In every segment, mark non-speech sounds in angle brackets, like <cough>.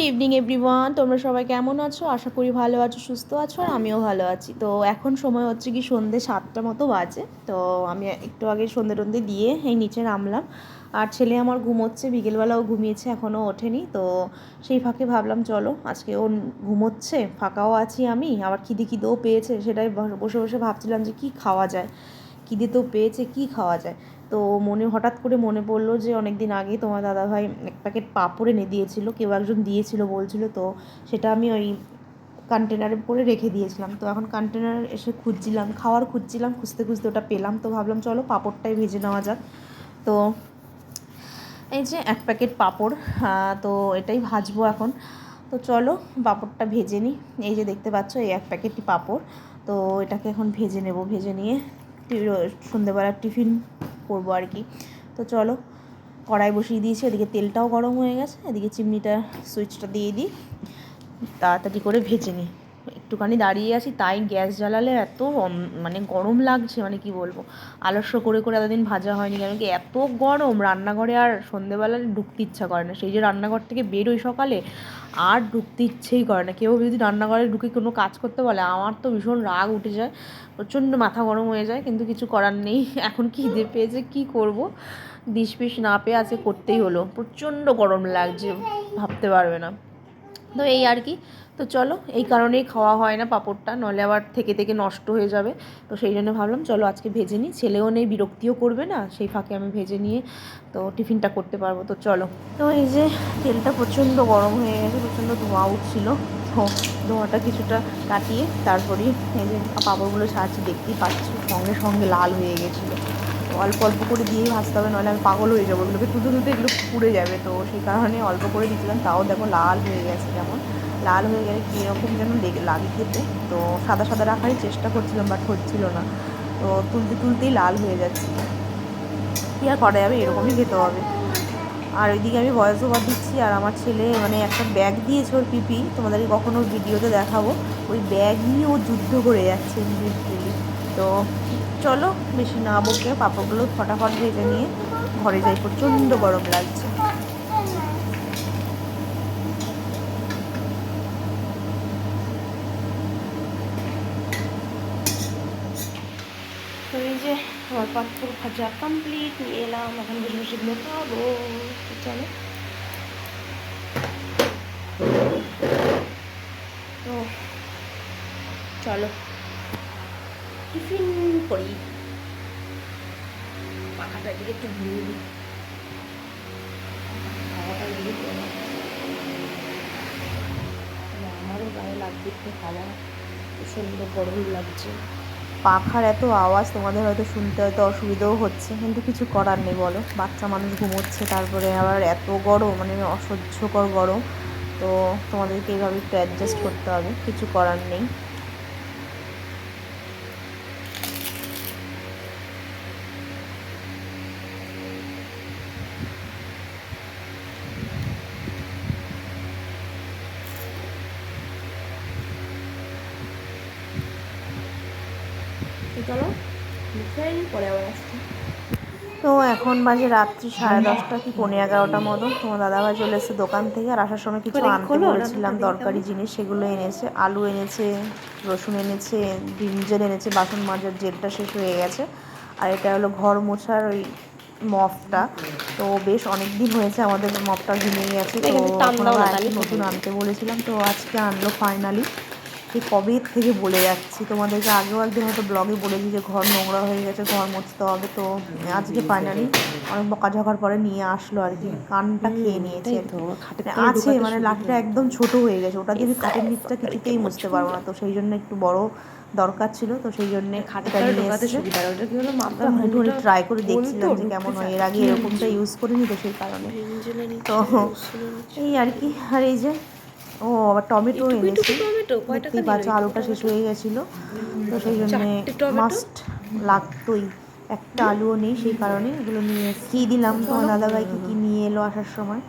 Good evening everyone তোমরা সবাই কেমন আছো? আশা করি ভালো আছো, সুস্থ আছো, আর আমিও ভালো আছি। তো এখন সময় হচ্ছে কি সন্ধে সাতটা মতো বাজে। তো আমি একটু আগে সন্ধে টন্ধে দিয়ে এই নিচে নামলাম। আর ছেলে আমার ঘুমোচ্ছে, বিকেলবেলাও ঘুমিয়েছে এখনও ওঠেনি। তো সেই ফাঁকে ভাবলাম, চলো, আজকে ও ঘুমোচ্ছে, ফাঁকাও আছি আমি। আবার খিদে খিদেও পেয়েছে, সেটাই বসে বসে ভাবছিলাম যে কি খাওয়া যায়। খিদে তো পেয়েছে, কি খাওয়া যায়। তো মনে, হঠাৎ করে মনে পড়ল যে অনেক দিন আগে তোমার দাদাভাই এক প্যাকেট পাঁপড় এনে দিয়েছিল, কেউ একজন দিয়েছিল, বলছিল, তো সেটা আমি ওই কন্টেনারে করে রেখে দিয়েছিলাম। তো এখন কন্টেনার এসে খুঁজছিলাম, খাওয়ার খুঁজছিলাম, খুঁজতে খুঁজতে ওটা পেলাম। তো ভাবলাম, চলো পাঁপড়টাই ভেজে নেওয়া যাক। তো এই যে এক প্যাকেট পাঁপড় তো এটাই ভাজবো এখন। তো চলো পাঁপড়টা ভেজে নিই। এই যে দেখতে পাচ্ছ, এই এক প্যাকেটই পাঁপড়। তো এটাকে এখন ভেজে নেব, ভেজে নিয়ে সন্ধ্যেবেলার টিফিন করব আর কি। তো চলো, কড়াই বসিয়ে দিয়েছি, এদিকে তেলটাও গরম হয়ে গেছে, এদিকে চিমনিটা, সুইচটা দিয়ে দিই, তাড়াতাড়ি করে ভেজে নিই। একটুখানি দাঁড়িয়ে আছি, তাই গ্যাস জ্বালালে এত মানে গরম লাগছে মানে কি বলব? আলস্য করে করে এতদিন ভাজা হয়নি কেন কি? এত গরম, রান্নাঘরে আর সন্ধেবেলা ঢুকতে ইচ্ছা করে না। সেই যে রান্নাঘর থেকে বেরোই সকালে, আর ঢুকতে ইচ্ছেই করে না। কেউ যদি রান্নাঘরে ঢুকে কোনো কাজ করতে বলে, আমার তো ভীষণ রাগ উঠে যায়, প্রচণ্ড মাথা গরম হয়ে যায়, কিন্তু কিছু করার নেই। <laughs> এখন খিদে পেয়েছে, কি করব? ডিশ পিস না পেয়ে আছে করতেই হলো। প্রচণ্ড গরম লাগছে, ভাবতে পারবে না। তো এই আর কি। তো চলো, এই কারণেই খাওয়া হয় না পাঁপড়টা নলে আবার থেকে থেকে নষ্ট হয়ে যাবে। তো সেই জন্য ভাবলাম, চলো আজকে ভেজে নিই। ছেলেও নেই, বিরক্তিও করবে না, সেই ফাঁকে আমি ভেজে নিয়ে তো টিফিনটা করতে পারব। তো চলো। তো এই যে তেলটা প্রচণ্ড গরম হয়ে গেছে, প্রচণ্ড ধোঁয়া উঠছিল। তো ধোঁয়াটা কিছুটা কাটিয়ে তারপরেই এই যে পাঁপড়গুলো ছাড়ছি দেখতেই পাচ্ছি, সঙ্গে সঙ্গে লাল হয়ে গেছিল। অল্প অল্প করে দিয়েই ভাজতে হবে নাহলে আমি পাগল হয়ে যাব। এগুলোকে তুতে তুতে এগুলো পুড়ে যাবে। তো সেই কারণে অল্প করে দিয়েছিলাম, তাও দেখো লাল হয়ে গেছে যেমন। লাল হয়ে গেলে কীরকম যেন লাগে খেতে। তো সাদা সাদা রাখারই চেষ্টা করছিলাম বাট হচ্ছিল না। তো তুলতে তুলতেই লাল হয়ে যাচ্ছে। কী আর করা যাবে? এরকমই খেতে হবে। আর ওইদিকে আমি ভয়েস ওভার দিচ্ছি, আর আমার ছেলে মানে একটা ব্যাগ দিয়েছে ওর পিপি, তোমাদেরকে কখনো ভিডিওতে দেখাবো। ওই ব্যাগ নিয়ে ও যুদ্ধ করে যাচ্ছে তো চলো, বেশি না বকে পাপড়গুলো ফটাফট ভেজে নিয়ে ঘরে যাই, প্রচণ্ড গরম লাগছে। তো যে আমার পাথর ভাজা কমপ্লিট নিয়ে এলাম, এখন বসে বসে এগুলো খাব চলো। তো চলো। টিফিন করি। পাখাটা দিকে একটু ঘুরিয়ে দিই। আমারও গায়ে লাগবে একটু হাওয়া। সুন্দর গরম লাগছে। পাখার এত আওয়াজ তোমাদের হয়তো শুনতে হয়তো অসুবিধাও হচ্ছে, কিন্তু কিছু করার নেই বলো। বাচ্চা মানুষ ঘুমোচ্ছে, তারপরে আবার এত গরম মানে অসহ্যকর গরম। তো তোমাদেরকে এইভাবে একটু অ্যাডজাস্ট করতে হবে, কিছু করার নেই। চলো পরে আবার আসছি। তো এখন বাজে রাত্রি সাড়ে দশটা কি পনেরো এগারোটা মতো। তোমার দাদাভাই চলে এসেছে দোকান থেকে আর আসার সময় কিছু আনতে বলেছিলাম দরকারি জিনিস সেগুলো এনেছে আলু এনেছে রসুন এনেছে ডিমজেল এনেছে বাসন মাজার জেলটা শেষ হয়ে গেছে। আর এটা হলো ঘর মোছার ওই মফটা। তো বেশ অনেক দিন হয়েছে আমাদের মফটা ভেঙে গেছে তো নতুন আনতে বলেছিলাম তো আজকে আনলো ফাইনালি সেই কবে থেকে বলে যাচ্ছি? তোমাদেরকে আগেও একদিন হয়তো ব্লগে বলেছি যে ঘর নোংরা হয়ে গেছে ঘর মুছতে হবে। তো আজকে ফাইনালি অনেক বকাঝকার পরে নিয়ে আসলো আর কি। কানটা খেয়ে নিয়েছে মানে আছে মানে লাঠিটা একদম ছোট হয়ে গেছে। ওটা দিয়ে খাটের নিচটা কিছুতেই মুছতে পারব না। তো সেই জন্য একটু বড় দরকার ছিল। তো সেই জন্য খাটটা নিয়ে ট্রাই করে দেখছিলাম যে কেমন হয়। এর আগে এরকমটা ইউজ করিনি তো সেই কারণে। তো এই আর কি। আর এই যে ও আবার টমেটো এনেছি। দেখতেই পাচ্ছ আলুটা শেষ হয়ে গেছিল। তো সেই জন্যে মাস্ট লাগতোই। একটা আলুও নেই সেই কারণে এগুলো নিয়ে কী দিলাম তোমার দাদাভাইকে কী নিয়ে এলো আসার সময়?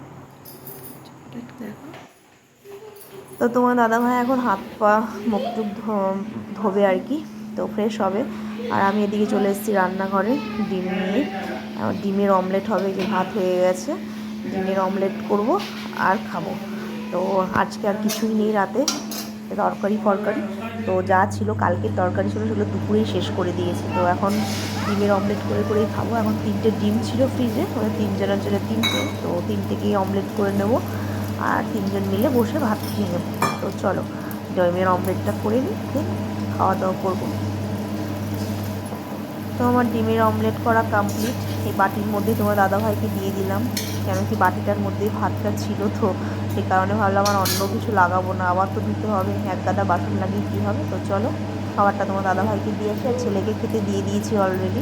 তো তোমার দাদাভাই এখন হাত পা মুখ টুক ধোবে আর কি। তো ফ্রেশ হবে। আর আমি এদিকে চলে এসেছি রান্নাঘরে ডিম নিয়ে। ডিমের অমলেট হবে যে ভাত হয়ে গেছে। ডিমের অমলেট করব আর খাব। তো আজকে আর কিছুই নেই রাতে তরকারি ফরকারি। তো যা ছিল কালকের তরকারি ছিল সেগুলো দুপুরেই শেষ করে দিয়েছি। তো এখন ডিমের অমলেট করে করেই খাব। এখন তিনটে ডিম ছিল ফ্রিজে ওরা তিনজনের জন্য তিনটে, তো তিনটেকেই অমলেট করে নেব। আর তিনজন মিলে বসে ভাত খেয়ে নেব। তো চলো, ডিমের অমলেটটা করে নিই খাওয়া দাওয়া করব। তো আমার ডিমের অমলেট করা কমপ্লিট এই বাটির মধ্যে তোমার দাদাভাইকে দিয়ে দিলাম। কেন কি বাটিটার মধ্যে ভাতটা ছিল তো সেই কারণে ভাবলাম আর অন্য কিছু লাগাবো না। আবার তো দিতে হবে। এক গাদা বাসন লাগিয়ে কী হবে? তো চলো, খাবারটা তোমার দাদাভাইকে দিয়ে আসি। আর ছেলেকে খেতে দিয়ে দিয়েছি অলরেডি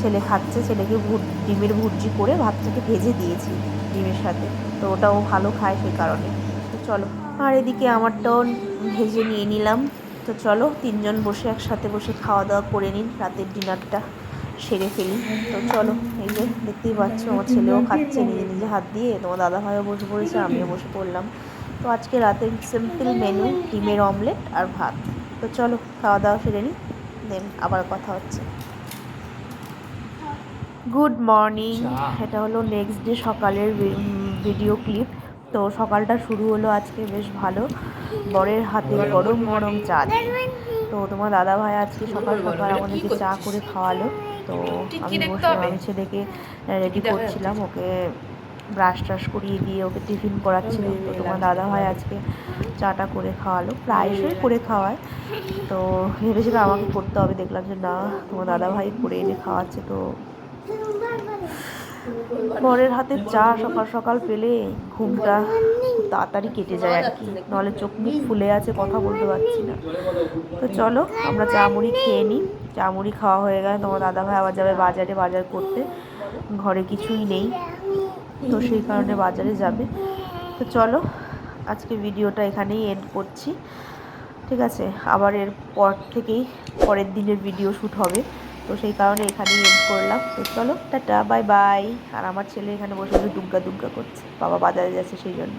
ছেলে খাচ্ছে, ছেলেকে ভুট ডিমের ভুর্জি করে ভাতটাকে ভেজে দিয়েছি ডিমের সাথে। তো ওটাও ভালো খায় সেই কারণে। তো চলো, আর এদিকে আমারটাও ভেজে নিয়ে নিলাম। তো চলো, তিনজন বসে একসাথে বসে খাওয়া দাওয়া করে নিন রাতের ডিনারটা সেরে ফেলি। তো চলো এই যে দেখতেই পাচ্ছ আমার ছেলেও খাচ্ছে নিজে নিজে হাত দিয়ে। তোমার দাদা ভাইও বসে পড়েছে আমিও বসে পড়লাম। তো আজকে রাতের সিম্পল মেনু ডিমের অমলেট আর ভাত। তো চলো খাওয়া দাওয়া সেরে নিই দেন আবার কথা হচ্ছে। গুড মর্নিং এটা হলো নেক্সট ডে সকালের ভিডিও ক্লিপ তো সকালটা শুরু হলো আজকে বেশ ভালো। বরের হাতে গরম গরম চা। তো তোমার দাদা ভাই আজকে সকাল সকাল আমাদেরকে চা করে খাওয়ালো। তো আমি বসে আমি ছেলেকে রেডি করছিলাম। ওকে ব্রাশ ট্রাশ করিয়ে দিয়ে ওকে টিফিন করাচ্ছিল তো তোমার দাদা ভাই আজকে চাটা করে খাওয়ালো প্রায়শই করে খাওয়ায়। তো ভেবেছিলাম আমাকে করতে হবে দেখলাম যে না তোমার দাদা ভাই করে এনে খাওয়াচ্ছে তো বরের হাতে চা সকাল সকাল পেলে ঘুমটা তাড়াতাড়ি কেটে যায় আর কি। নাহলে চোখ মুখ ফুলে আছে কথা বলতে পারছি না। তো চলো আমরা চা মুড়ি খেয়ে নিই। চা মুড়ি খাওয়া হয়ে গেলে, তোমার দাদা ভাই আবার যাবে বাজারে, বাজার করতে। ঘরে কিছুই নেই, তো সেই কারণে বাজারে যাবে। তো চলো, আজকে ভিডিওটা এখানেই এন্ড করছি। ঠিক আছে, আবার এর পর থেকেই পরের দিনের ভিডিও শ্যুট হবে। তো সেই কারণে এখানেই এন্ড করলাম। তো চলো, টাটা বাই বাই আর আমার ছেলে এখানে বসে বসে দুগ্গা দুগ্গা করছে, বাবা বাজারে যাচ্ছে সেই জন্য।